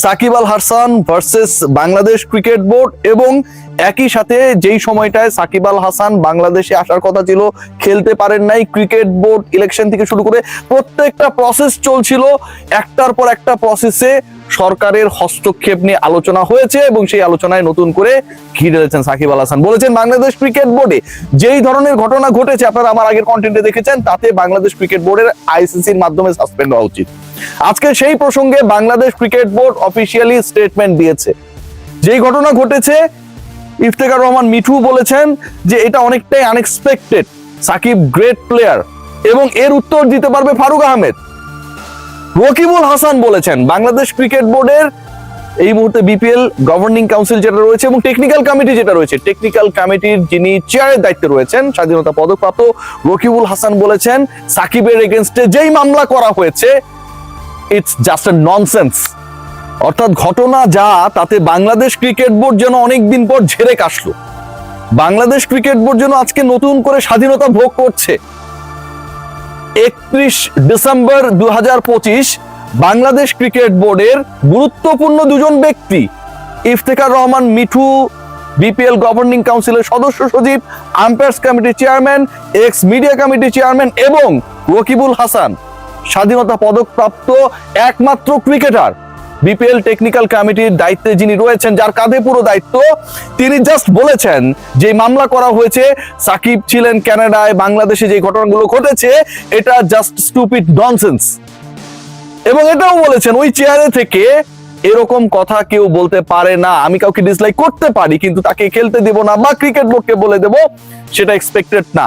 Shakib Al Hasan versus Bangladesh cricket board এবং একই সাথে যেই সময়টায় সাকিব আল হাসান বাংলাদেশে আসার কথা ছিল, খেলতে পারেন নাই ক্রিকেট বোর্ড ইলেকশন থেকে শুরু করে প্রত্যেকটা প্রসেস চলছিল। একটার পর একটা প্রসেসে সরকারের হস্তক্ষেপ নিয়ে আলোচনা হয়েছে এবং সেই আলোচনায় নতুন করে ঘিরে রেখেছেন সাকিব আল হাসান। বলেছেন, বাংলাদেশ ক্রিকেট বোর্ডে যেই ধরনের ঘটনা ঘটেছে, আপনারা আমার আগের কন্টেন্টে দেখেছেন, তাতে বাংলাদেশ ক্রিকেট বোর্ডের আইসিসির মাধ্যমে সাসপেন্ড হওয়া উচিত। আজকে সেই প্রসঙ্গে Bangladesh cricket board officially statement দিয়েছে। যেই ঘটনা ঘটেছে, ইফতেখার রহমান মিঠু বলেছেন যে এটা অনেকটাই আনএক্সপেক্টেড সাকিব গ্রেট প্লেয়ার এবং এর উত্তর দিতে পারবে ফারুক আহমেদ। রকিবুল হাসান বলেছেন, বাংলাদেশ ক্রিকেট বোর্ডের এই মুহূর্তে বিপিএল গভর্নিং কাউন্সিল যেটা রয়েছে এবং টেকনিক্যাল কমিটি যেটা রয়েছে টেকনিক্যাল কমিটির যিনি চেয়ারের দায়িত্বে রয়েছেন, স্বাধীনতা পদকপ্রাপ্ত রকিবুল হাসান বলেছেন, সাকিবের এগেনস্টে যেই মামলা করা হয়েছে ইটস জাস্ট এ ননসেন্স অর্থাৎ ঘটনা যা, তাতে বাংলাদেশ ক্রিকেট বোর্ড যেন অনেকদিন পর ঝেড়ে কাশলো। বাংলাদেশ ক্রিকেট বোর্ড যেন আজকে নতুন করে স্বাধীনতা ভোগ করছে। একত্রিশ ডিসেম্বর দু বাংলাদেশ ক্রিকেট বোর্ডের গুরুত্বপূর্ণ দুজন ব্যক্তি, ইফতেখার রহমান মিঠু, বিপিএল গভর্নিং কাউন্সিলের সদস্য সচিব, আম্পায়ার্স কমিটির চেয়ারম্যান, এক্স মিডিয়া কমিটির চেয়ারম্যান এবং রকিবুল হাসান। স্বাধীনতা পদকপ্রাপ্ত একমাত্র ক্রিকেটার। বিপিএল টেকনিক্যাল কমিটির দায়িত্বে যিনি রয়েছেন, যার কাঁধে পুরো দায়িত্ব, তিনি জাস্ট বলেছেন যে মামলা করা হয়েছে, সাকিব ছিলেন কানাডায় বাংলাদেশে যে ঘটনাগুলো ঘটেছে, এটা জাস্ট স্টুপিড ননসেন্স এবং এটাও বলেছেন, ওই চেয়ারে থেকে এরকম কথা কেউ বলতে পারে না। আমি কাউকে ডিসলাইক করতে পারি, কিন্তু তাকে খেলতে দেব না বা ক্রিকেট বোর্ডকে বলে দেব, সেটা এক্সপেক্টেড না।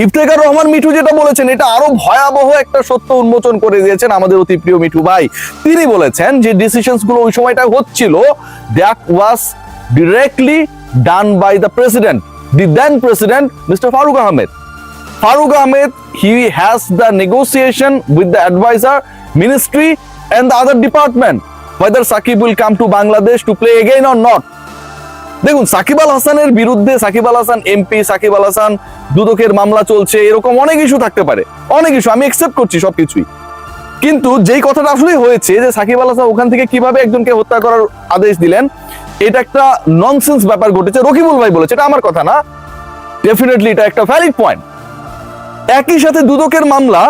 ইফতেখার রহমান মিঠু যেটা বলেছেন এটা আরও ভয়াবহ একটা সত্য উন্মোচন করে দিয়েছেন আমাদের অতি প্রিয় মিঠু ভাই তিনি বলেছেন যে ডিসিশনসগুলো ওই সময়টা হচ্ছিল that was directly done by the president the then president mister Faruk Ahmed Faruk Ahmed he has the negotiation with the advisor, ministry, and the other department whether Sakib will come to Bangladesh to play again or not. দেখুন, সাকিব আল হাসানের বিরুদ্ধে Shakib Al Hasan MP Shakib Al Hasan দুদকের মামলা চলছে, এরকম অনেক issue থাকতে পারে। অনেক ইস্যু আমি একসেপ্ট করছি সবকিছুই। কিন্তু যেই কথাটা আসলে হয়েছে যে সাকিব আল হাসান ওখান থেকে কীভাবে একজনকে হত্যা করার আদেশ দিলেন, এটা একটা ননসেন্স ব্যাপার ঘটেছে, রকিবুল ভাই বলেছে, এটা আমার কথা না। ডেফিনেটলি এটা একটা ভ্যালিড পয়েন্ট একই সাথে দুদকের মামলা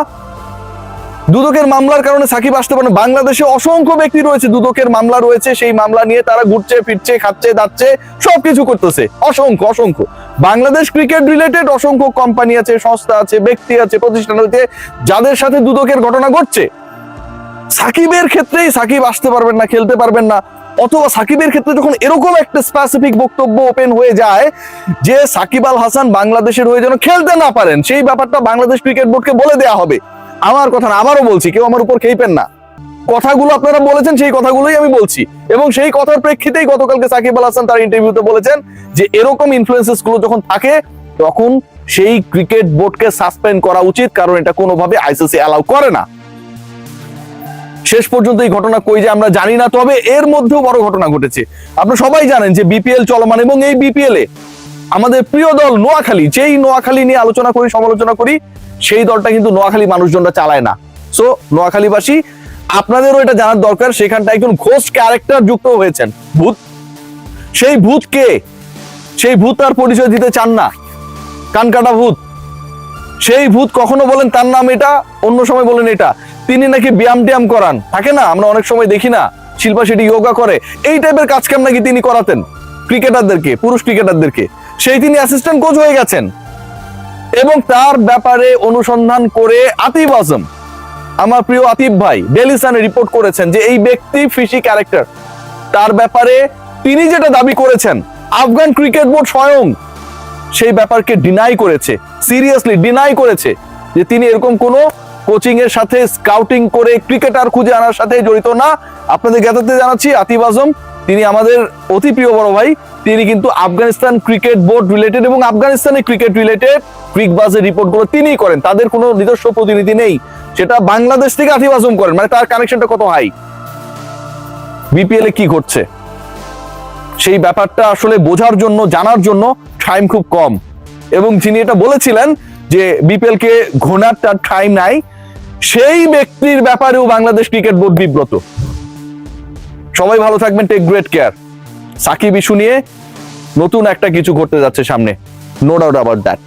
দুদকের মামলার কারণে সাকিব আসতে পারে। বাংলাদেশে অসংখ্য ব্যক্তি রয়েছে, দুদকের মামলা রয়েছে, সেই মামলা নিয়ে তারা ঘুরছে, ফিরছে, খাচ্ছে, দাচ্ছে, সবকিছু করতেছে। অসংখ্য অসংখ্য। বাংলাদেশ ক্রিকেট রিলেটেড অসংখ্য কোম্পানি আছে, সংস্থা আছে, ব্যক্তি আছে, প্রতিষ্ঠান আছে, যাদের সাথে দুদকের ঘটনা ঘটছে। সাকিবের ক্ষেত্রেই সাকিব আসতে পারবেন না, খেলতে পারবেন না। অথবা সাকিবের ক্ষেত্রে যখন এরকম একটা স্পেসিফিক বক্তব্য ওপেন হয়ে যায় যে সাকিব আল হাসান বাংলাদেশের হয়ে যেন খেলতে না পারেন, সেই ব্যাপারটা বাংলাদেশ ক্রিকেট বোর্ডকে বলে দেওয়া হবে। আমার কথা না, আবারও বলছি, কেউ আমার উপর খেইপেন না। কথাগুলো আপনারা বলেছেন, সেই কথাগুলোই আমি বলছি। এবং সেই কথার প্রেক্ষিতেই গতকালকে সাকিব আল হাসান তার ইন্টারভিউতে বলেছেন যে, এরকম ইনফ্লুয়েন্সেসগুলো যখন থাকে, তখন সেই ক্রিকেট বোর্ডকে সাসপেন্ড করা উচিত, কারণ এটা কোনোভাবে আইসিসি অ্যালাউ করে না। শেষ পর্যন্ত এই ঘটনা কই যে আমরা জানি না, তবে এর মধ্যেও বড় ঘটনা ঘটেছে। আপনারা সবাই জানেন যে বিপিএল চলমান এবং এই বিপিএল এ আমাদের প্রিয় দল নোয়াখালী, যেই নোয়াখালী নিয়ে আলোচনা করি, সমালোচনা করি সেই দলটা কিন্তু নোয়াখালী মানুষজনরা চালায় না। সো নোয়াখালীবাসী, আপনাদেরও এটা জানার দরকার সেখানটা একজন ঘোষ ক্যারেক্টার যুক্ত হয়েছেন। ভূত। সেই ভূত কে? সেই ভূত তার পরিচয় দিতে চান না। কানকাটা ভূত। সেই ভূত কখনো বলেন তার নাম এটা, অন্য সময় বলেন এটা। তিনি নাকি ব্যায়াম ট্যায়াম করান। থাকে না, আমরা অনেক সময় দেখি না, শিল্পা সেটি যোগা করে। এই টাইপের কাজ কাম নাকি তিনি করাতেন? ক্রিকেটারদেরকে পুরুষ ক্রিকেটারদেরকে সেই তিনি অ্যাসিস্ট্যান্ট কোচ হয়ে গেছেন। এবং তার ব্যাপারে অনুসন্ধান করে আতিফ আজম, আমার প্রিয় আতিফ ভাই ডেলি সানে রিপোর্ট করেছেন যে এই ব্যক্তি ফিশি ক্যারেক্টার তার ব্যাপারে তিনি যেটা দাবি করেছেন, আফগান ক্রিকেট বোর্ড স্বয়ং সেই ব্যাপারকে ডিনাই করেছে সিরিয়াসলি ডিনাই করেছে, যে তিনি এরকম কোনো কোচিং এর সাথে স্কাউটিং করে ক্রিকেটার খুঁজে আনার সাথে জড়িত না। আপনাদের জ্ঞাতাতে জানাচ্ছি, আতিফ আজম, তিনি আমাদের অতি প্রিয় বড় ভাই তিনি কিন্তু আফগানিস্তান ক্রিকেট বোর্ড রিলেটেড এবং আফগানিস্তানের ক্রিকেট রিলেটেড ক্রিকবাজের রিপোর্টগুলো তিনিই করেন। তাদের কোনো নিজস্ব প্রতিনিধি নেই। সেটা বাংলাদেশ থেকে আতিফ আজম করেন। মানে তার কানেকশনটা কত হাই বিপিএল এ কি ঘটছে? সেই ব্যাপারটা আসলে বোঝার জন্য, জানার জন্য টাইম খুব কম। এবং যিনি এটা বলেছিলেন যে বিপিএল কে ঘোনার তার টাইম নাই, সেই ব্যক্তির ব্যাপারেও বাংলাদেশ ক্রিকেট বোর্ড বিব্রত। সবাই ভালো থাকবেন। Take great care Shakib issue নিয়ে নতুন একটা কিছু ঘটতে যাচ্ছে সামনে নো ডাউট অ্যাবাউট দ্যাট